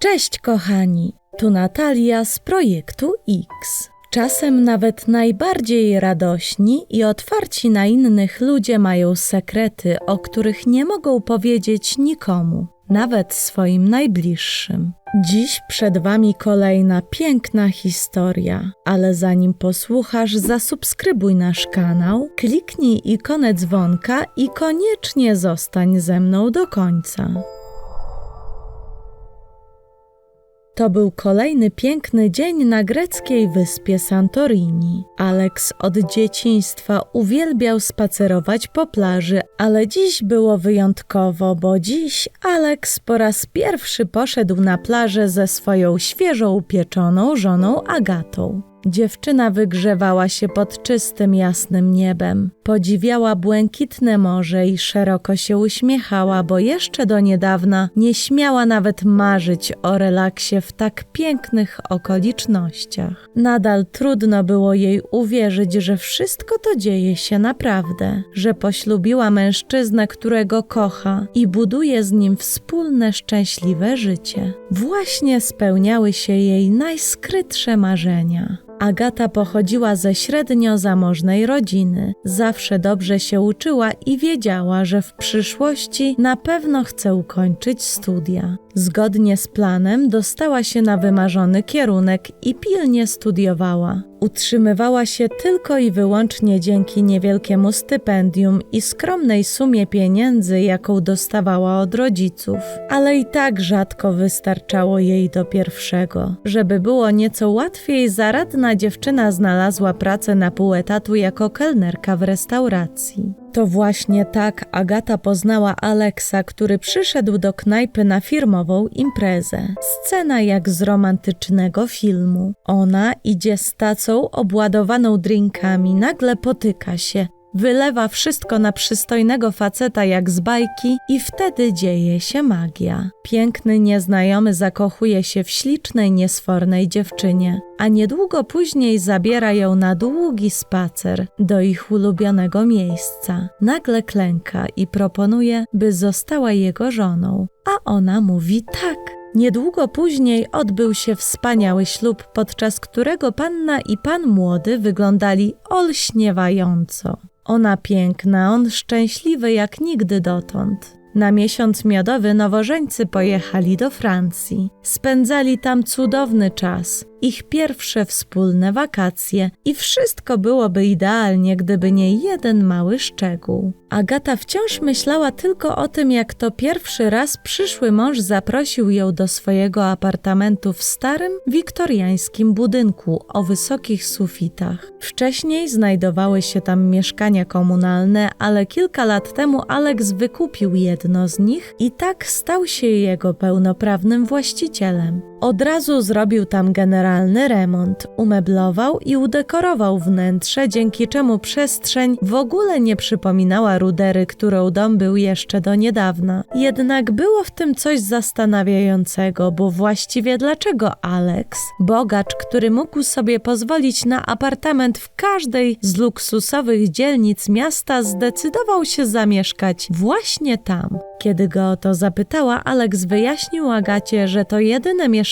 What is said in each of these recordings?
Cześć kochani, tu Natalia z projektu X. Czasem nawet najbardziej radośni i otwarci na innych ludzie mają sekrety, o których nie mogą powiedzieć nikomu, nawet swoim najbliższym. Dziś przed Wami kolejna piękna historia, ale zanim posłuchasz, zasubskrybuj nasz kanał, kliknij ikonę dzwonka i koniecznie zostań ze mną do końca. To był kolejny piękny dzień na greckiej wyspie Santorini. Alex od dzieciństwa uwielbiał spacerować po plaży, ale dziś było wyjątkowo, bo dziś Alex po raz pierwszy poszedł na plażę ze swoją świeżo upieczoną żoną Agatą. Dziewczyna wygrzewała się pod czystym, jasnym niebem. Podziwiała błękitne morze i szeroko się uśmiechała, bo jeszcze do niedawna nie śmiała nawet marzyć o relaksie w tak pięknych okolicznościach. Nadal trudno było jej uwierzyć, że wszystko to dzieje się naprawdę, że poślubiła mężczyznę, którego kocha i buduje z nim wspólne, szczęśliwe życie. Właśnie spełniały się jej najskrytsze marzenia. Agata pochodziła ze średnio zamożnej rodziny. Zawsze dobrze się uczyła i wiedziała, że w przyszłości na pewno chce ukończyć studia. Zgodnie z planem dostała się na wymarzony kierunek i pilnie studiowała. Utrzymywała się tylko i wyłącznie dzięki niewielkiemu stypendium i skromnej sumie pieniędzy, jaką dostawała od rodziców, ale i tak rzadko wystarczało jej do pierwszego. Żeby było nieco łatwiej, zaradna dziewczyna znalazła pracę na pół etatu jako kelnerka w restauracji. To właśnie tak Agata poznała Aleksa, który przyszedł do knajpy na firmową imprezę. Scena jak z romantycznego filmu. Ona idzie z tacą obładowaną drinkami, nagle potyka się. Wylewa wszystko na przystojnego faceta jak z bajki i wtedy dzieje się magia. Piękny nieznajomy zakochuje się w ślicznej, niesfornej dziewczynie, a niedługo później zabiera ją na długi spacer do ich ulubionego miejsca. Nagle klęka i proponuje, by została jego żoną, a ona mówi tak. Niedługo później odbył się wspaniały ślub, podczas którego panna i pan młody wyglądali olśniewająco. Ona piękna, on szczęśliwy jak nigdy dotąd. Na miesiąc miodowy nowożeńcy pojechali do Francji. Spędzali tam cudowny czas ich pierwsze wspólne wakacje i wszystko byłoby idealnie, gdyby nie jeden mały szczegół. Agata wciąż myślała tylko o tym, jak to pierwszy raz przyszły mąż zaprosił ją do swojego apartamentu w starym, wiktoriańskim budynku o wysokich sufitach. Wcześniej znajdowały się tam mieszkania komunalne, ale kilka lat temu Alex wykupił jedno z nich i tak stał się jego pełnoprawnym właścicielem. Od razu zrobił tam generalny remont, umeblował i udekorował wnętrze, dzięki czemu przestrzeń w ogóle nie przypominała rudery, którą dom był jeszcze do niedawna. Jednak było w tym coś zastanawiającego, bo właściwie dlaczego Alex, bogacz, który mógł sobie pozwolić na apartament w każdej z luksusowych dzielnic miasta, zdecydował się zamieszkać właśnie tam? Kiedy go o to zapytała, Alex wyjaśnił Agacie, że to jedyne mieszkanie,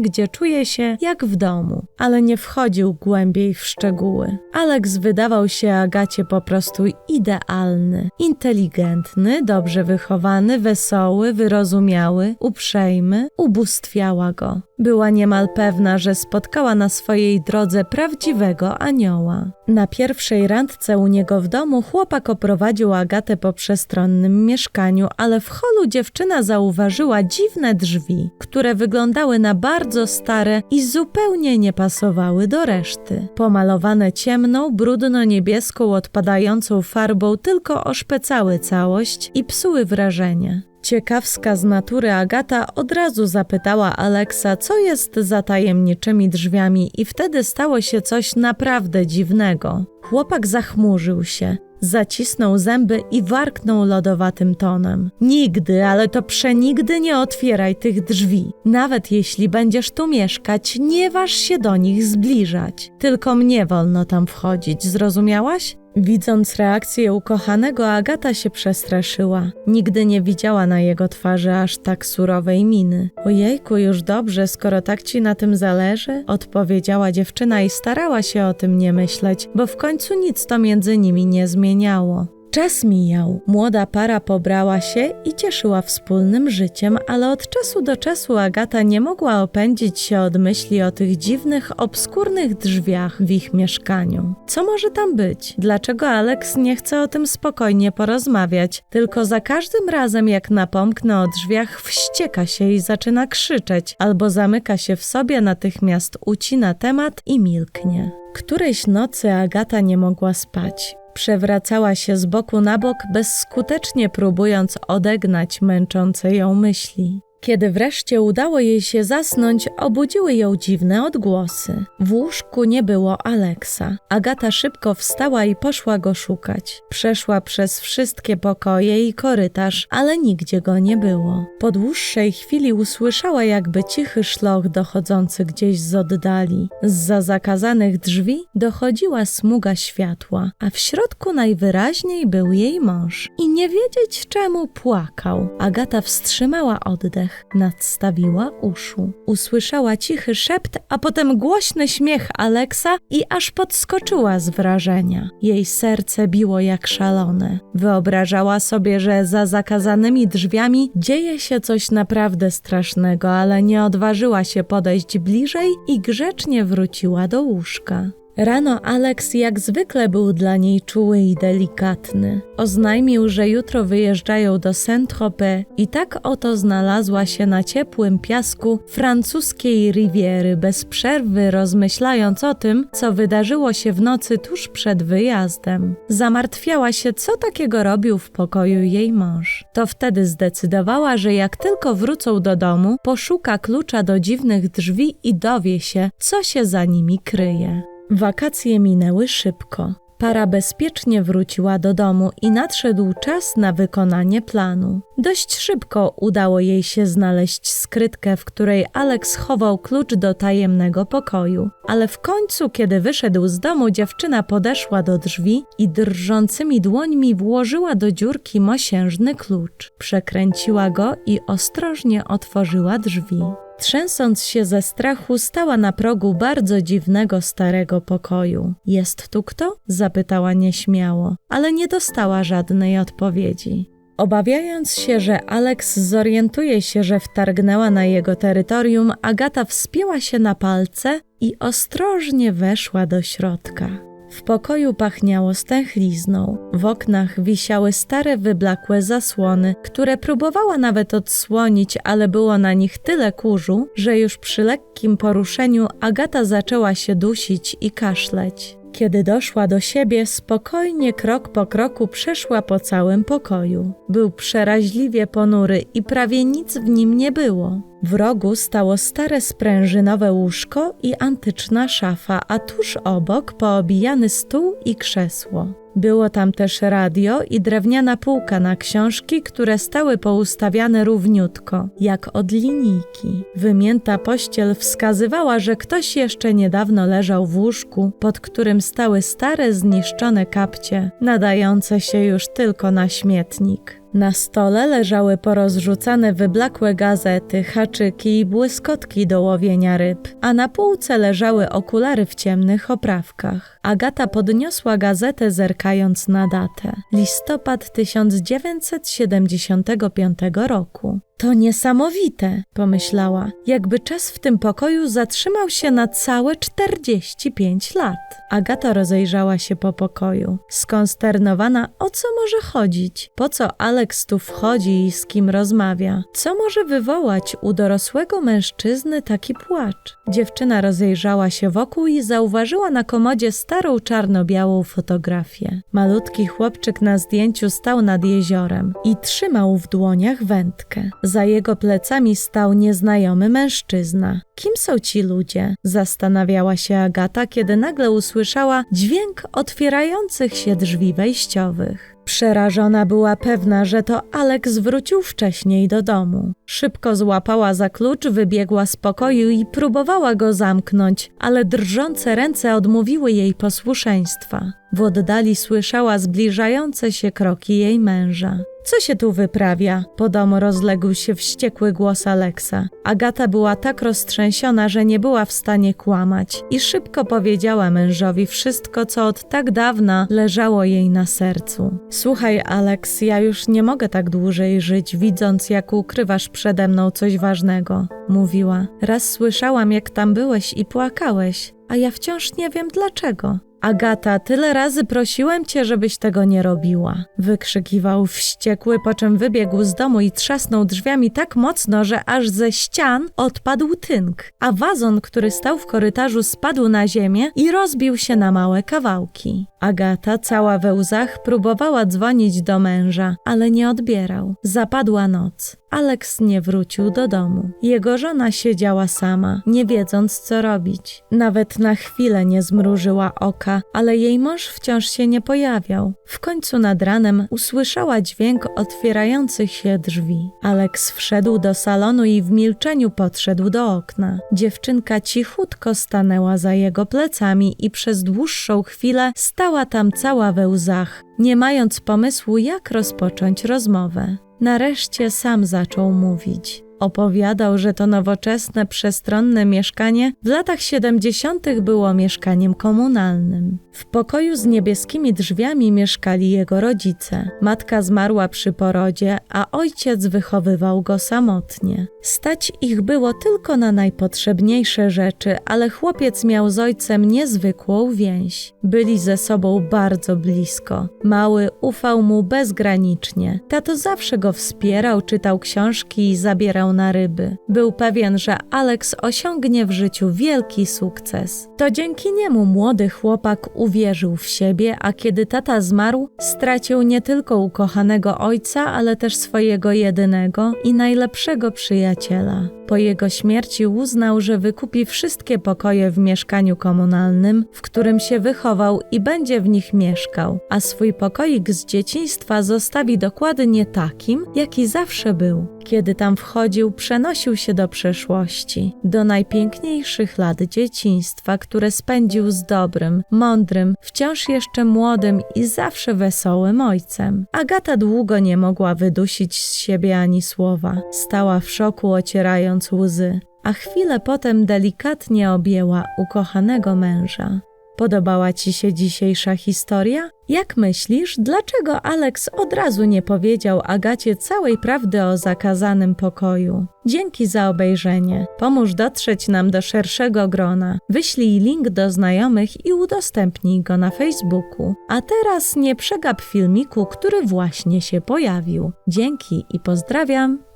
gdzie czuje się jak w domu, ale nie wchodził głębiej w szczegóły. Alex wydawał się Agacie po prostu idealny, inteligentny, dobrze wychowany, wesoły, wyrozumiały, uprzejmy, ubóstwiała go. Była niemal pewna, że spotkała na swojej drodze prawdziwego anioła. Na pierwszej randce u niego w domu chłopak oprowadził Agatę po przestronnym mieszkaniu, ale w holu dziewczyna zauważyła dziwne drzwi, które wyglądały na bardzo stare i zupełnie nie pasowały do reszty. Pomalowane ciemną, brudno-niebieską, odpadającą farbą tylko oszpecały całość i psuły wrażenie. Ciekawska z natury Agata od razu zapytała Aleksa, co jest za tajemniczymi drzwiami, i wtedy stało się coś naprawdę dziwnego. Chłopak zachmurzył się, zacisnął zęby i warknął lodowatym tonem. Nigdy, ale to przenigdy nie otwieraj tych drzwi. Nawet jeśli będziesz tu mieszkać, nie waż się do nich zbliżać. Tylko mnie wolno tam wchodzić, zrozumiałaś? Widząc reakcję ukochanego, Agata się przestraszyła. Nigdy nie widziała na jego twarzy aż tak surowej miny. Ojejku, już dobrze, skoro tak ci na tym zależy, odpowiedziała dziewczyna i starała się o tym nie myśleć, bo w końcu nic to między nimi nie zmieniało. Czas mijał. Młoda para pobrała się i cieszyła wspólnym życiem, ale od czasu do czasu Agata nie mogła opędzić się od myśli o tych dziwnych, obskurnych drzwiach w ich mieszkaniu. Co może tam być? Dlaczego Alex nie chce o tym spokojnie porozmawiać? Tylko za każdym razem, jak napomknę o drzwiach, wścieka się i zaczyna krzyczeć, albo zamyka się w sobie, natychmiast ucina temat i milknie. Którejś nocy Agata nie mogła spać. Przewracała się z boku na bok, bezskutecznie próbując odegnać męczące ją myśli. Kiedy wreszcie udało jej się zasnąć, obudziły ją dziwne odgłosy. W łóżku nie było Aleksa. Agata szybko wstała i poszła go szukać. Przeszła przez wszystkie pokoje i korytarz, ale nigdzie go nie było. Po dłuższej chwili usłyszała jakby cichy szloch dochodzący gdzieś z oddali. Zza zakazanych drzwi dochodziła smuga światła, a w środku najwyraźniej był jej mąż. I nie wiedzieć czemu płakał. Agata wstrzymała oddech nadstawiła uszu. Usłyszała cichy szept, a potem głośny śmiech Aleksa i aż podskoczyła z wrażenia. Jej serce biło jak szalone. Wyobrażała sobie, że za zakazanymi drzwiami dzieje się coś naprawdę strasznego, ale nie odważyła się podejść bliżej i grzecznie wróciła do łóżka. Rano Alex jak zwykle był dla niej czuły i delikatny. Oznajmił, że jutro wyjeżdżają do Saint-Tropez i tak oto znalazła się na ciepłym piasku francuskiej Riviery, bez przerwy rozmyślając o tym, co wydarzyło się w nocy tuż przed wyjazdem. Zamartwiała się, co takiego robił w pokoju jej mąż. To wtedy zdecydowała, że jak tylko wrócą do domu, poszuka klucza do dziwnych drzwi i dowie się, co się za nimi kryje. Wakacje minęły szybko. Para bezpiecznie wróciła do domu i nadszedł czas na wykonanie planu. Dość szybko udało jej się znaleźć skrytkę, w której Alex chował klucz do tajemnego pokoju. Ale w końcu, kiedy wyszedł z domu, dziewczyna podeszła do drzwi i drżącymi dłońmi włożyła do dziurki mosiężny klucz. Przekręciła go i ostrożnie otworzyła drzwi. Trzęsąc się ze strachu, stała na progu bardzo dziwnego starego pokoju. Jest tu kto? zapytała nieśmiało, ale nie dostała żadnej odpowiedzi. Obawiając się, że Alex zorientuje się, że wtargnęła na jego terytorium, Agata wspięła się na palce i ostrożnie weszła do środka. W pokoju pachniało stęchlizną. W oknach wisiały stare, wyblakłe zasłony, które próbowała nawet odsłonić, ale było na nich tyle kurzu, że już przy lekkim poruszeniu Agata zaczęła się dusić i kaszleć. Kiedy doszła do siebie, spokojnie krok po kroku przeszła po całym pokoju. Był przeraźliwie ponury i prawie nic w nim nie było. W rogu stało stare sprężynowe łóżko i antyczna szafa, a tuż obok poobijany stół i krzesło. Było tam też radio i drewniana półka na książki, które stały poustawiane równiutko, jak od linijki. Wymięta pościel wskazywała, że ktoś jeszcze niedawno leżał w łóżku, pod którym stały stare, zniszczone kapcie, nadające się już tylko na śmietnik. Na stole leżały porozrzucane wyblakłe gazety, haczyki i błyskotki do łowienia ryb, a na półce leżały okulary w ciemnych oprawkach. Agata podniosła gazetę zerkając na datę. Listopad 1975 roku. To niesamowite, pomyślała, jakby czas w tym pokoju zatrzymał się na całe 45 lat. Agata rozejrzała się po pokoju, skonsternowana, o co może chodzić, po co Alex tu wchodzi i z kim rozmawia, co może wywołać u dorosłego mężczyzny taki płacz. Dziewczyna rozejrzała się wokół i zauważyła na komodzie starą czarno-białą fotografię. Malutki chłopczyk na zdjęciu stał nad jeziorem i trzymał w dłoniach wędkę. Za jego plecami stał nieznajomy mężczyzna. Kim są ci ludzie? Zastanawiała się Agata, kiedy nagle usłyszała dźwięk otwierających się drzwi wejściowych. Przerażona była pewna, że to Alex wrócił wcześniej do domu. Szybko złapała za klucz, wybiegła z pokoju i próbowała go zamknąć, ale drżące ręce odmówiły jej posłuszeństwa. W oddali słyszała zbliżające się kroki jej męża. Co się tu wyprawia? Po domu rozległ się wściekły głos Aleksa. Agata była tak roztrzęsiona, że nie była w stanie kłamać i szybko powiedziała mężowi wszystko, co od tak dawna leżało jej na sercu. Słuchaj, Aleks, ja już nie mogę tak dłużej żyć, widząc, jak ukrywasz przede mną coś ważnego, mówiła. Raz słyszałam, jak tam byłeś i płakałeś, a ja wciąż nie wiem dlaczego. Agata, tyle razy prosiłem cię, żebyś tego nie robiła. Wykrzykiwał wściekły, po czym wybiegł z domu i trzasnął drzwiami tak mocno, że aż ze ścian odpadł tynk, a wazon, który stał w korytarzu, spadł na ziemię i rozbił się na małe kawałki. Agata, cała we łzach, próbowała dzwonić do męża, ale nie odbierał. Zapadła noc. Aleks nie wrócił do domu. Jego żona siedziała sama, nie wiedząc co robić. Nawet na chwilę nie zmrużyła oka, ale jej mąż wciąż się nie pojawiał. W końcu nad ranem usłyszała dźwięk otwierających się drzwi. Aleks wszedł do salonu i w milczeniu podszedł do okna. Dziewczynka cichutko stanęła za jego plecami i przez dłuższą chwilę stała tam cała we łzach, nie mając pomysłu, jak rozpocząć rozmowę. Nareszcie sam zaczął mówić. Opowiadał, że to nowoczesne, przestronne mieszkanie w latach 70. było mieszkaniem komunalnym. W pokoju z niebieskimi drzwiami mieszkali jego rodzice. Matka zmarła przy porodzie, a ojciec wychowywał go samotnie. Stać ich było tylko na najpotrzebniejsze rzeczy, ale chłopiec miał z ojcem niezwykłą więź. Byli ze sobą bardzo blisko. Mały ufał mu bezgranicznie. Tato zawsze go wspierał, czytał książki i zabierał na ryby. Był pewien, że Alex osiągnie w życiu wielki sukces. To dzięki niemu młody chłopak uwierzył w siebie, a kiedy tata zmarł, stracił nie tylko ukochanego ojca, ale też swojego jedynego i najlepszego przyjaciela. Po jego śmierci uznał, że wykupi wszystkie pokoje w mieszkaniu komunalnym, w którym się wychował i będzie w nich mieszkał, a swój pokoik z dzieciństwa zostawi dokładnie takim, jaki zawsze był. Kiedy tam wchodził, przenosił się do przeszłości, do najpiękniejszych lat dzieciństwa, które spędził z dobrym, mądrym, wciąż jeszcze młodym i zawsze wesołym ojcem. Agata długo nie mogła wydusić z siebie ani słowa. Stała w szoku, ocierając łzy, a chwilę potem delikatnie objęła ukochanego męża. Podobała Ci się dzisiejsza historia? Jak myślisz, dlaczego Alex od razu nie powiedział Agacie całej prawdy o zakazanym pokoju? Dzięki za obejrzenie. Pomóż dotrzeć nam do szerszego grona. Wyślij link do znajomych i udostępnij go na Facebooku. A teraz nie przegap filmiku, który właśnie się pojawił. Dzięki i pozdrawiam.